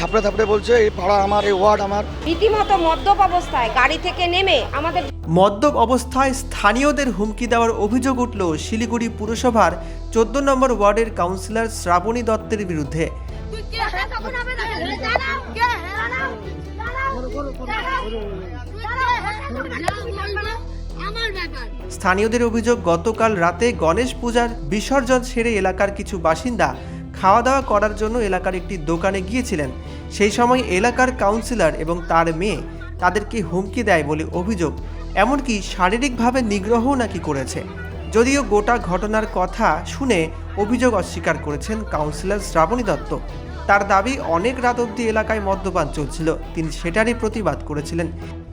থাপড়ে থাপড়ে বলছে এই পাড়া আমার এই ওয়ার্ড আমার। রীতিমতো মদ্যপ অবস্থায় গাড়ি থেকে নেমে আমাদের মদ্যপ অবস্থায় স্থানীয়দের হুমকি দেওয়ার অভিযোগ উঠল শিলিগুড়ি পুরসভার চোদ্দ নম্বর ওয়ার্ডের কাউন্সিলর শ্রাবণী দত্তের বিরুদ্ধে। স্থানীয়দের অভিযোগ গতকাল রাতে গণেশ পূজার বিসর্জন সেরে এলাকার কিছু বাসিন্দা খাওয়া দাওয়া করার জন্য এলাকার একটি দোকানে গিয়েছিলেন। সেই সময় এলাকার কাউন্সিলর এবং তার মেয়ে তাদেরকে হুমকি দেয় বলে অভিযোগ, এমনকি শারীরিকভাবে নিগ্রহও নাকি করেছে। যদিও গোটা ঘটনার কথা শুনে অভিযোগ অস্বীকার করেছেন কাউন্সিলর শ্রাবণী দত্ত। তার দাবি, অনেক রাত অবধি এলাকায় মদ্যপান চলছিল, তিনি সেটারই প্রতিবাদ করেছিলেন।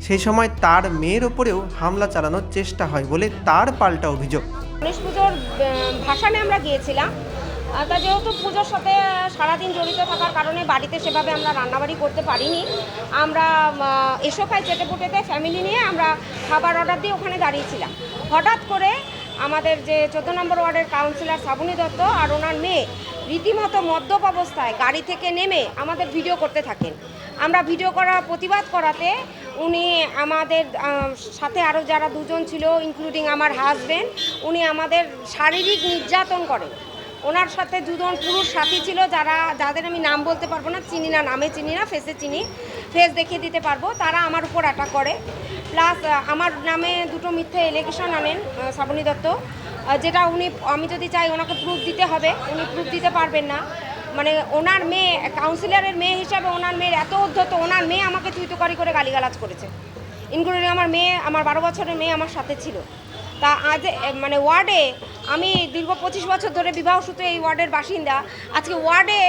সেই সময় তার মেয়ের ওপরেও হামলা চালানোর চেষ্টা হয় বলে তার পাল্টা অভিযোগ। গণেশ পুজোর ভাসানে আমরা গিয়েছিলাম। তা যেহেতু পুজোর সাথে সারাদিন জড়িত থাকার কারণে বাড়িতে সেভাবে আমরা রান্নাবাড়ি করতে পারিনি। আমরা এসো খাই চেটে পুটেতে ফ্যামিলি নিয়ে আমরা খাবার অর্ডার দিয়ে ওখানে দাঁড়িয়েছিলাম। হঠাৎ করে আমাদের যে চোদ্দ নম্বর ওয়ার্ডের কাউন্সিলর শ্রাবণী দত্ত আর ওনার মেয়ে রীতিমতো মদ্যপ অবস্থায় গাড়ি থেকে নেমে আমাদের ভিডিও করতে থাকেন। আমরা ভিডিও করার প্রতিবাদ করাতে উনি আমাদের সাথে আরও যারা দুজন ছিল ইনক্লুডিং আমার হাজবেন্ড উনি আমাদের শারীরিক নির্যাতন করেন। ওনার সাথে দুজন পুরুষ সাথী ছিল যারা, যাদের আমি নাম বলতে পারব না, চিনি না, নামে চিনি না ফেসে চিনি ফেস দেখিয়ে দিতে পারব। তারা আমার উপর অ্যাটাক করে। প্লাস আমার নামে দুটো মিথ্যে এলিগেশন আনেন শ্রাবণী দত্ত যেটা উনি, আমি যদি চাই ওনাকে প্রুফ দিতে হবে, উনি প্রুফ দিতে পারবেন না। মানে ওনার মেয়ে কাউন্সিলরের মেয়ে হিসাবে ওনার মেয়ের এত উদ্ধত ওনার মেয়ে আমাকে তুইতুকারি করে গালিগালাজ করেছে। ইনক্লুডিং আমার মেয়ে, আমার বারো বছরের মেয়ে আমার সাথে ছিল। তা আজ মানে ওয়ার্ডে আমি দীর্ঘ পঁচিশ বছর ধরে বিবাহ সূত্রে এই ওয়ার্ডের বাসিন্দা। আজকে ওয়ার্ডে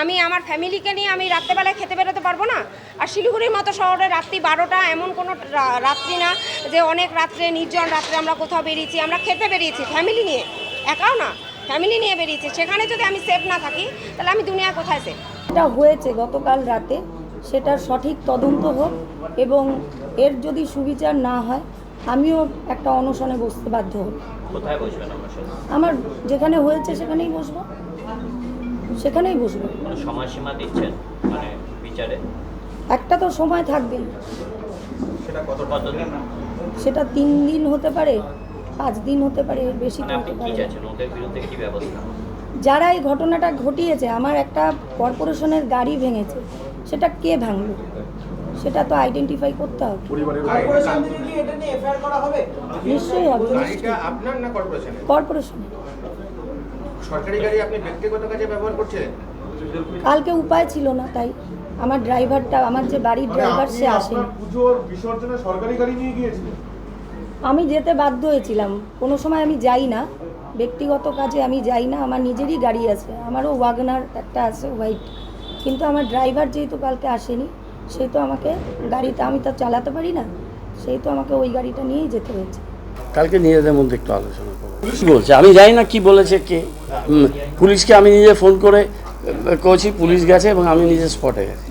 আমি আমার ফ্যামিলিকে নিয়ে আমি রাত্রেবেলায় খেতে বেরোতে পারব না? আর শিলিগুড়ির মতো শহরে রাত্রি বারোটা এমন কোনো রাত্রি না যে অনেক রাত্রে, নির্জন রাত্রে আমরা কোথাও বেরিয়েছি, আমরা খেতে বেরিয়েছি। ফ্যামিলি নিয়ে, একাও না। ফ্যামিলি নিয়ে বেরিয়েছি। সেখানে যদি আমি সেফ না থাকি, তাহলে আমি দুনিয়া কোথায় সেফ এটা হয়েছে গতকাল রাতে। সেটার সঠিক তদন্ত হোক এবং এর যদি সুবিচার না হয় আমিও একটা অনশনে বসতে বাধ্য হব। কোথায় বসবেন আমার যেখানে হয়েছে সেখানেই বসবো। সেখানেই বসবো। সময়সীমা দিচ্ছেন মানে বিচারে? একটা তো সময় থাকবে। সেটা কত কতদিন সেটা তিন দিন হতে পারে পাঁচ দিন হতে পারে বেশি মানে হতে পারে যারা এই ঘটনাটা ঘটিয়েছে আমার একটা কর্পোরেশনের গাড়ি ভেঙেছে সেটা কে ভাঙলো? সেটা তো আইডেন্টিফাই করতে হবে। নিশ্চয়ই হবে কর্পোরেশনে সরকারি গাড়ি আপনি ব্যক্তিগত কাজে ব্যবহার করছিলেন কালকে উপায় ছিল না তাই আমার ড্রাইভারটা আমার যে বাড়ির ড্রাইভার সে আসেনি। পুজোর বিসর্জনে সরকারি গাড়ি নিয়ে গিয়েছিলেন? আমি যেতে বাধ্য হয়েছিলাম। কোনো সময় আমি যাই না। ব্যক্তিগত কাজে আমি যাই না। আমার নিজেরই গাড়ি আছে। আমারও ওয়াগনার একটা আছে হোয়াইট কিন্তু আমার ড্রাইভার যেহেতু কালকে আসেনি সেই তো আমাকে গাড়িটা আমি তো চালাতে পারি না। সেই তো আমাকে ওই গাড়িটা নিয়েই যেতে হয়েছে। কালকে নিজেদের মধ্যে একটু আলোচনা করব কি বলছে আমি জানি না কি বলেছে কে। পুলিশকে আমি নিজে ফোন করে করেছি পুলিশ গেছে এবং আমি নিজে স্পটে গেছি।